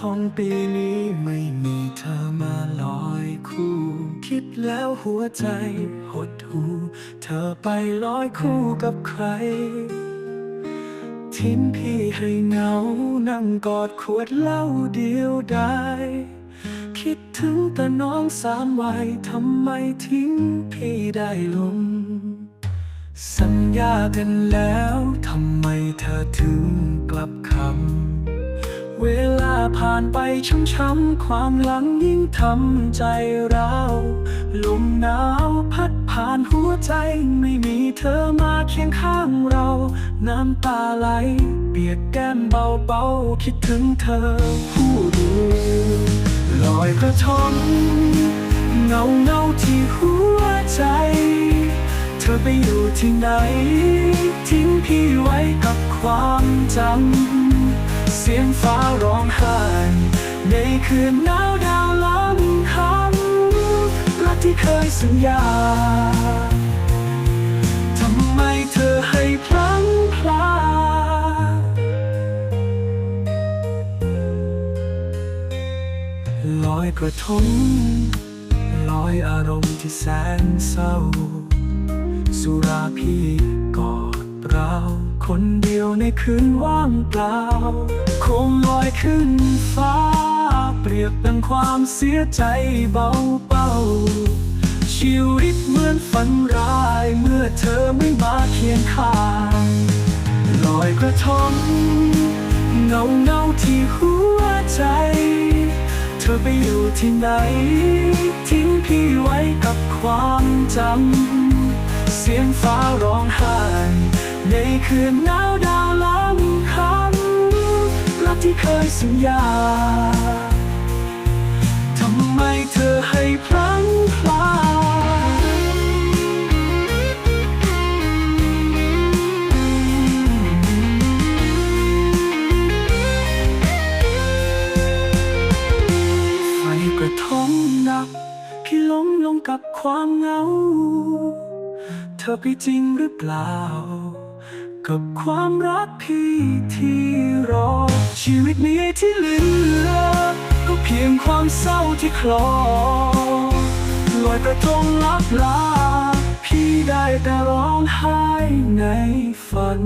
ทงปีนี้ไม่มีเธอมาลอยคู่ คิดแล้วหัวใจหดหูเธอไปลอยคู่กับใคร ทิ้งพี่ให้เหงานั่งกอดขวดเหล้าเดียวได้ คิดถึงแต่น้องสามวัยทำไมทิ้งพี่ได้ลงสัญญากันแล้วทำไมเธอถึงกลับคำ ผ่านไปช้ำๆความหลังยิ่งทำใจเราลมหนาวพัดผ่านหัวใจไม่มีเธอมาเคียงข้างเรา น้ำตาไหล เปียกแก้มเบาๆ คิดถึงเธอผู้เดียวลอยกระทงเงาเงาที่หัวใจ เธอไปอยู่ที่ไหน ทิ้งพี่ไว้กับความจำ สียงฟ้าร้องไห้ในคืนหนาวดาวล้ำคำรักที่เคยสัญญาทำไมเธอให้พลั้งพลาลอยกระทงลอยอารมณ์ที่แสนเศร้า สุราพี่กอ ดเราคนเดียวในคืนว่างเปล่า คงลอยขึ้นฟ้า เปรียบดังความเสียใจเบาเบาชีวิตเหมือนฝันร้ายเมื่อเธอไม่มาเคียงข้างลอยกระทงเงาเงาที่หัวใจ เธอไปอยู่ที่ไหน ทิ้งพี่ไว้กับความจำ เสียงฟ้าร้องไห้ ในคืนหนาวดาวล้ำคำรักที่เคยสัญญาทำไมเธอให้พลั้งพลาไฟกระทงดับพี่หลงลงกับความเหงา เธอไปจริงหรือเปล่า กับความรักพี่ที่รอ ชีวิตนี้ที่เหลือ ก็เพียงความเศร้าที่คลอลอยกระทงลับลา พี่ได้แต่ร้องไห้ในฝัน